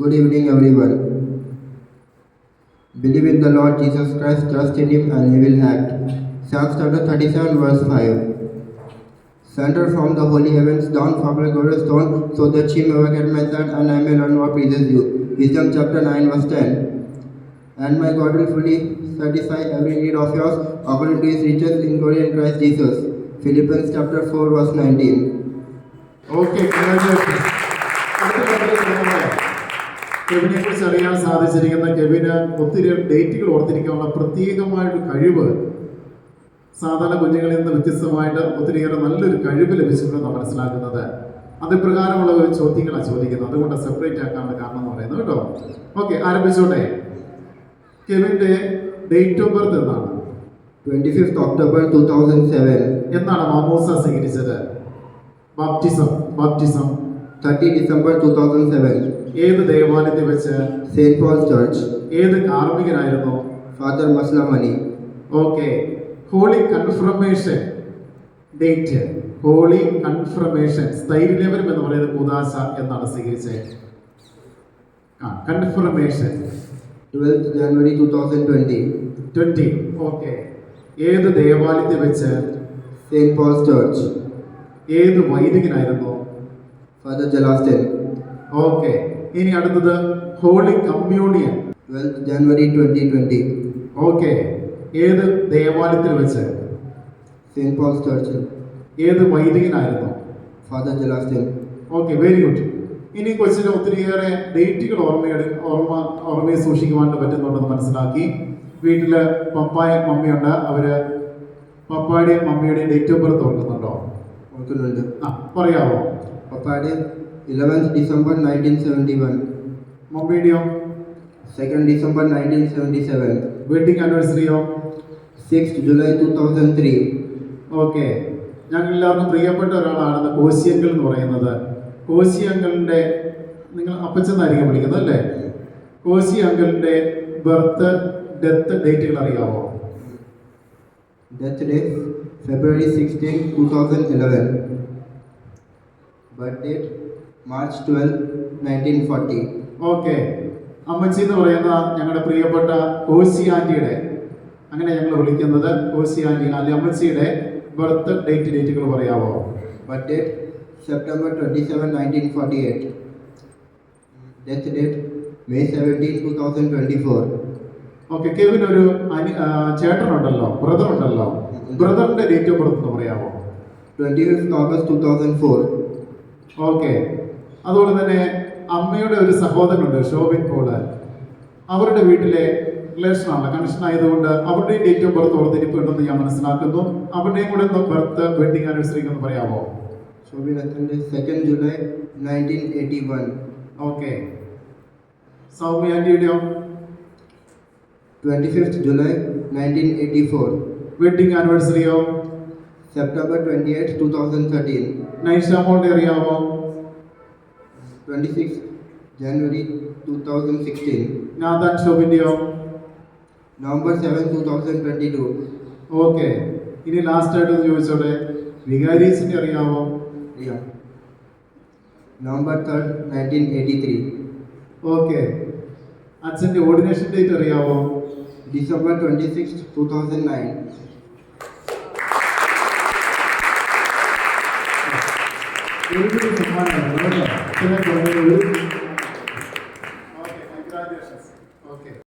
Good evening, everyone. Believe in the Lord Jesus Christ, trust in Him, and He will act. Psalms chapter 37, verse 5. Thunder from the holy heavens down from the glorious throne, so that she may work at my side and I may learn what pleases you. Wisdom chapter 9, verse 10. And my God will fully satisfy every need of yours according to his riches in glory in Christ Jesus. Philippians chapter 4, verse 19. Okay, congratulations. കെവിനെ കുറിച്ച് അറിയാൻ സാധിച്ചിരിക്കുന്ന കെവിന് ഒത്തിരി ഡേറ്റുകൾ ഓർത്തിരിക്കാനുള്ള പ്രത്യേകമായൊരു കഴിവ് സാധാരണ കുഞ്ഞുങ്ങളിൽ നിന്ന് വ്യത്യസ്തമായിട്ട് ഒത്തിരിയേറെ നല്ലൊരു കഴിവ് ലഭിച്ചിട്ടുണ്ടെന്ന് മനസ്സിലാക്കുന്നത്. അതിപ്രകാരമുള്ള ഒരു ചോദ്യങ്ങളാണ് ചോദിക്കുന്നത്. അതുകൊണ്ട് സെപ്പറേറ്റ് ആക്കാനുള്ള കാരണം എന്ന് പറയുന്നത് കേട്ടോ. ഓക്കെ ആരംഭിച്ചോട്ടെ. കെവിന്റെ ഡേറ്റ് ഓഫ് ബർത്ത് എന്നാണ് 25th October 2007. എന്നാണ് മാമോസ സ്വീകരിച്ചത്. Baptism baptism thirty December 30 thousand 2007. ഏത് ദേവാലയത്തിൽ വെച്ച്? സെയിന്റ് പോൾസ് ചർച്ച് ഏത് കാർമികനായിരുന്നു father Maslam Ali okay holy confirmation date holy confirmation സ്ഥൈര്യലേപനം എന്ന് പറയുന്നത് കുദാശ എന്നാണ് സ്വീകരിച്ചത് ആ confirmation 12th January 2020. Twenty okay ഏത് ദേവാലയത്തിൽ വെച്ച്? സെയിന്റ് പോൾസ് ചർച്ച് ഏത് വൈദികനായിരുന്നു? ഫാദർ ജലാസ്റ്റൻ ഓക്കെ ഇനി അടുത്തത് holy communion January twenty twenty okay ഏത് ദേവാലയത്തിൽ വെച്ച്? സെന്റ് പോൾസ് ചർച്ച് ഏത് വൈദികനായിരുന്നു? Father Jalastin. Okay very good ഇനി കൊച്ചിന് ഒത്തിരിയേറെ ഡേറ്റുകൾ ഓർമ്മയുടെ ഓർമ്മ ഓർമ്മയെ സൂക്ഷിക്കുവാനും പറ്റുന്നുണ്ടെന്ന് മനസ്സിലാക്കി. വീട്ടിൽ പപ്പായ മമ്മിയുണ്ട്. അവർ പപ്പായുടെയും മമ്മിയുടെയും ഡേറ്റ് ഓഫ് ബർത്ത് ഓർക്കുന്നുണ്ടോ? ഓർക്കുന്നുണ്ട്. ആ പറയാമോ പപ്പായുടെ 11th December 1971. മമ്മിയുടെയോ 2nd December 1977. Wedding anniversary of 6th July 2003. Okay ഞങ്ങൾ എല്ലാവർക്കും പ്രിയപ്പെട്ട ഒരാളാണ് കോശിയങ്കൽ എന്ന് പറയുന്നത് കോശിയങ്കലിന്റെ നിങ്ങൾ അപ്പച്ചെന്നായിരിക്കും വിളിക്കുന്നത് അല്ലേ കോശിയങ്കലിന്റെ ബർത്ത് ഡെത്ത് ഡേറ്റുകൾ അറിയാമോ Death date February 16, 2011. Birth date March 12, 1940. Okay അമ്മച്ചി എന്ന് പറയുന്ന ഞങ്ങളുടെ പ്രിയപ്പെട്ട കോശി ആന്റിയുടെ അങ്ങനെ ഞങ്ങൾ വിളിക്കുന്നത് കോശി ആന്റി അല്ലെ അമ്മച്ചിയുടെ ബർത്ത് ഡേറ്റ് ഡേറ്റുകൾ പറയാമോ Birth date September 27, 1948. Death date May 17, 2024. Okay Kevin ഒരു അനി ചേട്ടനുണ്ടല്ലോ ബ്രദർ ഉണ്ടല്ലോ ബ്രദറിന്റെ ഡേറ്റ് ഓഫ് ബർത്ത് എന്ന് പറയാമോ 25th August 2004. ഓക്കെ അതുപോലെ തന്നെ അമ്മയുടെ ഒരു സഹോദരനുണ്ട് ഷോബിൻ പോൾ. അവരുടെ വീട്ടിലെ റിലേഷൻ ആണ് കണക്ഷൻ ആയതുകൊണ്ട് അവരുടെയും ഡേറ്റ് ഓഫ് ബർത്ത് ഓർത്തിരിപ്പുണ്ടെന്ന് ഞാൻ മനസ്സിലാക്കുന്നു. അവരുടെയും കൂടെ ഒന്ന് ബർത്ത് വെഡിങ് ആനിവേഴ്സറി എന്ന് പറയാമോ? Shobin Athande, 2nd July 1981. Okay Saumya ആന്റിയുടെയോ? 25th eighty 1984. Wedding ആനിവേഴ്സറിയോ September 28, 2013. നൈഷാമോളുടെ അറിയാമോ 26th January 2016. Nathan ഷോബിന്റെയോ November 7, 2022. Okay ഇനി ലാസ്റ്റ് ആയിട്ട് ഒന്ന് ചോദിച്ചോട്ടെ വികാരീസിന്റെ അറിയാമോ Yeah. November 3rd, 1983. ഓക്കെ അച്ഛന്റെ ഓർഡിനേഷൻ ഡേറ്റ് അറിയാമോ December 26th, 2009. ഒരു സമ്മാനമാണ് കേട്ടോ. ഇത്രയും കുറഞ്ഞ ഒരു